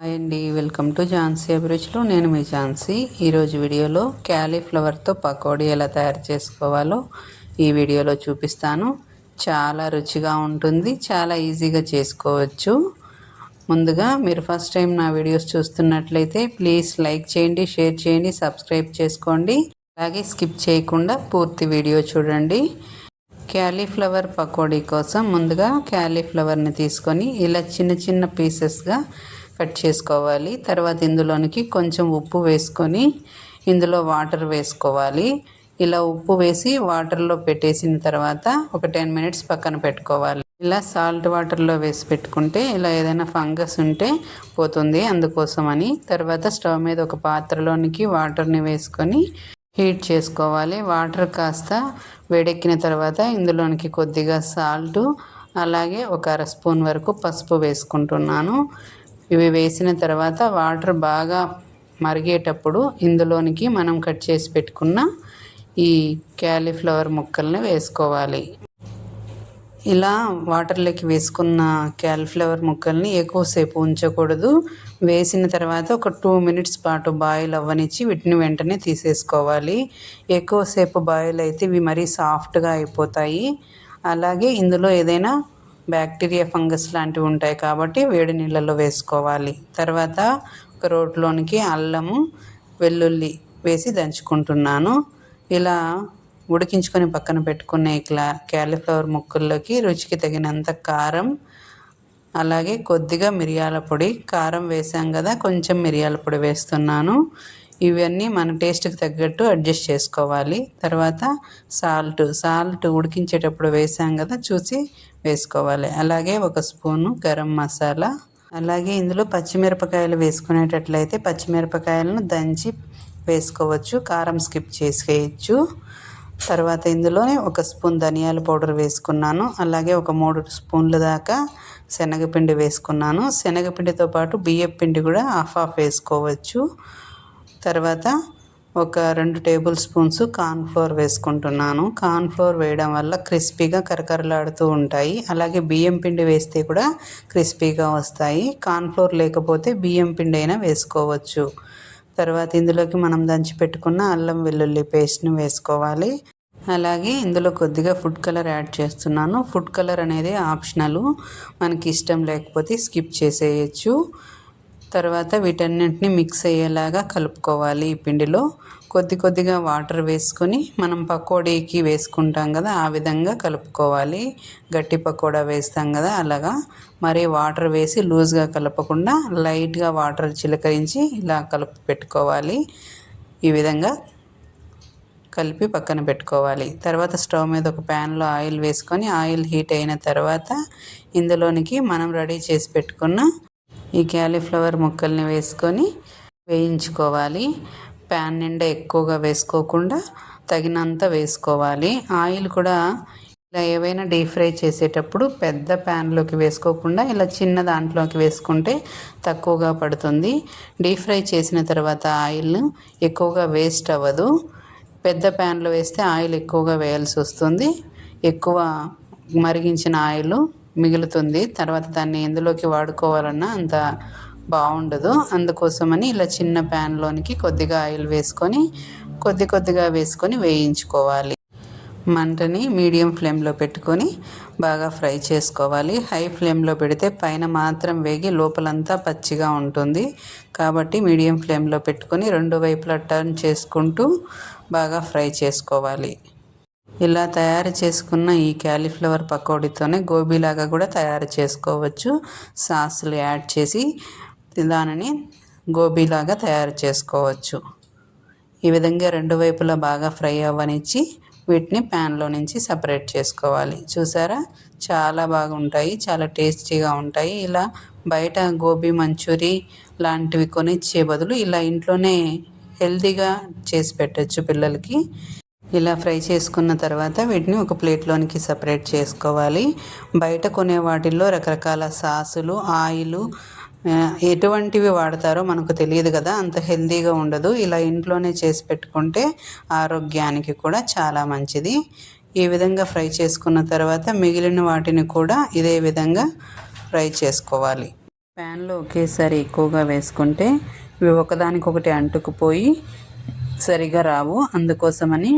Hi అండి welcome to Jhansi అభిరుచులు నేను మీ ఝాన్సీ ఈరోజు వీడియోలో క్యాలీఫ్లవర్తో పకోడీ ఎలా తయారు చేసుకోవాలో ఈ వీడియోలో చూపిస్తాను. చాలా రుచిగా ఉంటుంది చాలా ఈజీగా చేసుకోవచ్చు. ముందుగా మీరు ఫస్ట్ టైం నా వీడియోస్ చూస్తున్నట్లయితే ప్లీజ్ లైక్ చేయండి షేర్ చేయండి సబ్స్క్రైబ్ చేసుకోండి. అలాగే స్కిప్ చేయకుండా పూర్తి వీడియో చూడండి. క్యాలీఫ్లవర్ పకోడీ కోసం ముందుగా క్యాలీఫ్లవర్ని తీసుకొని ఇలా చిన్న చిన్న పీసెస్గా కట్ చేసుకోవాలి. తర్వాత ఇందులోనికి కొంచెం ఉప్పు వేసుకొని ఇందులో వాటర్ వేసుకోవాలి. ఇలా ఉప్పు వేసి వాటర్లో పెట్టేసిన తర్వాత ఒక టెన్ మినిట్స్ పక్కన పెట్టుకోవాలి. ఇలా సాల్ట్ వాటర్లో వేసి పెట్టుకుంటే ఇలా ఏదైనా ఫంగస్ ఉంటే పోతుంది అందుకోసమని. తర్వాత స్టవ్ మీద ఒక పాత్రలోనికి వాటర్ని వేసుకొని హీట్ చేసుకోవాలి. వాటర్ కాస్త వేడెక్కిన తర్వాత ఇందులోనికి కొద్దిగా సాల్ట్ అలాగే ఒక అర స్పూన్ వరకు పసుపు వేసుకుంటున్నాను. ఇవి వేసిన తర్వాత వాటర్ బాగా మరిగేటప్పుడు ఇందులోనికి మనం కట్ చేసి పెట్టుకున్న ఈ క్యాలీఫ్లవర్ ముక్కల్ని వేసుకోవాలి. ఇలా వాటర్లోకి వేసుకున్న క్యాలీఫ్లవర్ ముక్కల్ని ఎక్కువసేపు ఉంచకూడదు. వేసిన తర్వాత ఒక టూ మినిట్స్ పాటు బాయిల్ అవ్వనిచ్చి వీటిని వెంటనే తీసేసుకోవాలి. ఎక్కువసేపు బాయిల్ అయితే ఇవి మరీ సాఫ్ట్గా అయిపోతాయి. అలాగే ఇందులో ఏదైనా బ్యాక్టీరియా ఫంగస్ లాంటివి ఉంటాయి కాబట్టి వేడి నీళ్ళలో వేసుకోవాలి. తర్వాత ఒక రోట్లోనికి అల్లము వెల్లుల్లి వేసి దంచుకుంటున్నాను. ఇలా ఉడికించుకొని పక్కన పెట్టుకున్న క్లా క్యాలీఫ్లవర్ ముక్కల్లోకి రుచికి తగినంత కారం అలాగే కొద్దిగా మిరియాల పొడి. కారం వేసాం కదా కొంచెం మిరియాల పొడి వేస్తున్నాను. ఇవన్నీ మన టేస్ట్కి తగ్గట్టు అడ్జస్ట్ చేసుకోవాలి. తర్వాత సాల్ట్ సాల్ట్ ఉడికించేటప్పుడు వేసాం కదా చూసి వేసుకోవాలి. అలాగే ఒక స్పూను గరం మసాలా. అలాగే ఇందులో పచ్చిమిరపకాయలు వేసుకునేటట్లయితే పచ్చిమిరపకాయలను దంచి వేసుకోవచ్చు. కారం స్కిప్ చేసేయచ్చు. తర్వాత ఇందులోనే ఒక స్పూన్ ధనియాల పౌడర్ వేసుకున్నాను. అలాగే ఒక మూడు స్పూన్ల దాకా శనగపిండి వేసుకున్నాను. శనగపిండితో పాటు బియ్యపిండి కూడా హాఫ్ హాఫ్ వేసుకోవచ్చు. తర్వాత ఒక రెండు టేబుల్ స్పూన్స్ కార్న్ఫ్లోర్ వేసుకుంటున్నాను. కార్న్ఫ్లోర్ వేయడం వల్ల క్రిస్పీగా కరకరలాడుతూ ఉంటాయి. అలాగే బియ్యం పిండి వేస్తే కూడా క్రిస్పీగా వస్తాయి. కార్న్ఫ్లోర్ లేకపోతే బియ్యం పిండి అయినా వేసుకోవచ్చు. తర్వాత ఇందులోకి మనం దంచి పెట్టుకున్న అల్లం వెల్లుల్లి పేస్ట్ని వేసుకోవాలి. అలాగే ఇందులో కొద్దిగా ఫుడ్ కలర్ యాడ్ చేస్తున్నాను. ఫుడ్ కలర్ అనేది ఆప్షనల్. మనకి ఇష్టం లేకపోతే స్కిప్ చేసేయచ్చు. తర్వాత వీటన్నింటిని మిక్స్ అయ్యేలాగా కలుపుకోవాలి ఈ పిండిలో. కొద్ది కొద్దిగా వాటర్ వేసుకొని మనం పకోడీకి వేసుకుంటాం కదా ఆ విధంగా కలుపుకోవాలి. గట్టి పకోడా వేస్తాం కదా అలాగా. మరి వాటర్ వేసి లూజ్గా కలపకుండా లైట్గా వాటర్ చిలకరించి ఇలా కలుపు పెట్టుకోవాలి. ఈ విధంగా కలిపి పక్కన పెట్టుకోవాలి. తర్వాత స్టవ్ మీద ఒక ప్యాన్లో ఆయిల్ వేసుకొని ఆయిల్ హీట్ అయిన తర్వాత ఇందులోనికి మనం రెడీ చేసి పెట్టుకున్న ఈ క్యాలీఫ్లవర్ ముక్కల్ని వేసుకొని వేయించుకోవాలి. ప్యాన్ నిండా ఎక్కువగా వేసుకోకుండా తగినంత వేసుకోవాలి. ఆయిల్ కూడా ఇలా ఏవైనా డీప్ ఫ్రై చేసేటప్పుడు పెద్ద ప్యాన్లోకి వేసుకోకుండా ఇలా చిన్న దాంట్లోకి వేసుకుంటే తక్కువగా పడుతుంది. డీప్ ఫ్రై చేసిన తర్వాత ఆయిల్ ఎక్కువగా వేస్ట్ అవ్వదు. పెద్ద ప్యాన్లో వేస్తే ఆయిల్ ఎక్కువగా వేయాల్సి వస్తుంది. ఎక్కువ మరిగించిన ఆయిల్ మిగులుతుంది. తర్వాత దాన్ని ఎందులోకి వాడుకోవాలన్నా అంత బాగుండదు. అందుకోసమని ఇలా చిన్న ప్యాన్లోనికి కొద్దిగా ఆయిల్ వేసుకొని కొద్ది కొద్దిగా వేసుకొని వేయించుకోవాలి. మంటని మీడియం ఫ్లేమ్లో పెట్టుకొని బాగా ఫ్రై చేసుకోవాలి. హై ఫ్లేమ్లో పెడితే పైన మాత్రం వేగి లోపలంతా పచ్చిగా ఉంటుంది. కాబట్టి మీడియం ఫ్లేమ్లో పెట్టుకొని రెండు వైపులా టర్న్ చేసుకుంటూ బాగా ఫ్రై చేసుకోవాలి. ఇలా తయారు చేసుకున్న ఈ క్యాలీఫ్లవర్ పకోడీతోనే గోబీలాగా కూడా తయారు చేసుకోవచ్చు. సాసులు యాడ్ చేసి దానిని గోబీలాగా తయారు చేసుకోవచ్చు. ఈ విధంగా రెండు వైపులా బాగా ఫ్రై అవ్వనిచ్చి వీటిని ప్యాన్లో నుంచి సపరేట్ చేసుకోవాలి. చూసారా? చాలా బాగుంటాయి. చాలా టేస్టీగా ఉంటాయి. ఇలా బయట గోబీ మంచూరి లాంటివి కొనిచ్చే బదులు ఇలా ఇంట్లోనే హెల్తీగా చేసి పెట్టచ్చు పిల్లలకి. ఇలా ఫ్రై చేసుకున్న తర్వాత వీటిని ఒక ప్లేట్లోనికి సపరేట్ చేసుకోవాలి. బయట కొనే వాటిల్లో రకరకాల సాసులు ఆయిలు ఎటువంటివి వాడతారో మనకు తెలియదు కదా అంత హెల్తీగా ఉండదు. ఇలా ఇంట్లోనే చేసి పెట్టుకుంటే ఆరోగ్యానికి కూడా చాలా మంచిది. ఈ విధంగా ఫ్రై చేసుకున్న తర్వాత మిగిలిన వాటిని కూడా ఇదే విధంగా ఫ్రై చేసుకోవాలి. ప్యాన్లో ఒకేసారి ఎక్కువగా వేసుకుంటే ఇవి ఒకదానికొకటి అంటుకుపోయి సరిగా రావు. అందుకోసమని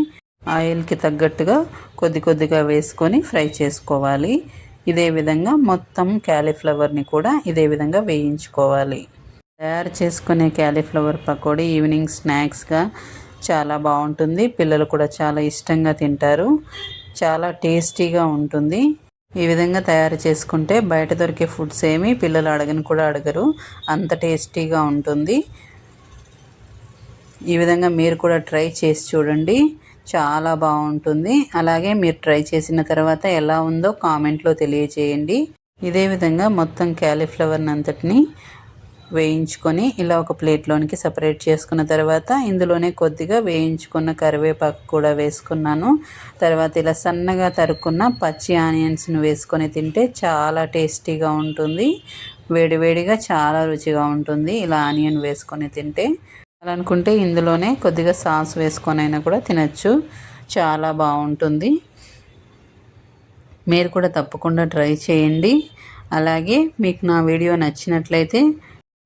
ఆయిల్కి తగ్గట్టుగా కొద్ది కొద్దిగా వేసుకొని ఫ్రై చేసుకోవాలి. ఇదే విధంగా మొత్తం క్యాలీఫ్లవర్ని కూడా ఇదే విధంగా వేయించుకోవాలి. తయారు చేసుకునే క్యాలీఫ్లవర్ పకోడీ ఈవినింగ్ స్నాక్స్గా చాలా బాగుంటుంది. పిల్లలు కూడా చాలా ఇష్టంగా తింటారు. చాలా టేస్టీగా ఉంటుంది. ఈ విధంగా తయారు చేసుకుంటే బయట దొరికే ఫుడ్స్ ఏమి పిల్లలు అడగని కూడా అడగరు. అంత టేస్టీగా ఉంటుంది. ఈ విధంగా మీరు కూడా ట్రై చేసి చూడండి. చాలా బాగుంటుంది. అలాగే మీరు ట్రై చేసిన తర్వాత ఎలా ఉందో కామెంట్లో తెలియచేయండి. ఇదే విధంగా మొత్తం క్యాలీఫ్లవర్ని అంతటిని వేయించుకొని ఇలా ఒక ప్లేట్లోనికి సపరేట్ చేసుకున్న తర్వాత ఇందులోనే కొద్దిగా వేయించుకున్న కరివేపాకు కూడా వేసుకున్నాను. తర్వాత ఇలా సన్నగా తరుక్కున్న పచ్చి ఆనియన్స్ను వేసుకొని తింటే చాలా టేస్టీగా ఉంటుంది. వేడివేడిగా చాలా రుచిగా ఉంటుంది ఇలా ఆనియన్ వేసుకొని తింటే. అనుకుంటే ఇందులోనే కొద్దిగా సాస్ వేసుకొని అయినా కూడా తినచ్చు. చాలా బాగుంటుంది. మీరు కూడా తప్పకుండా ట్రై చేయండి. అలాగే మీకు నా వీడియో నచ్చినట్లయితే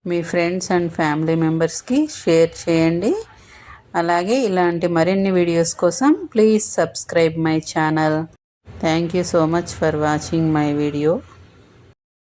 మీ ఫ్రెండ్స్ అండ్ ఫ్యామిలీ మెంబర్స్కి షేర్ చేయండి. అలాగే ఇలాంటి మరిన్ని వీడియోస్ కోసం please subscribe my channel. Thank you so much for watching my video.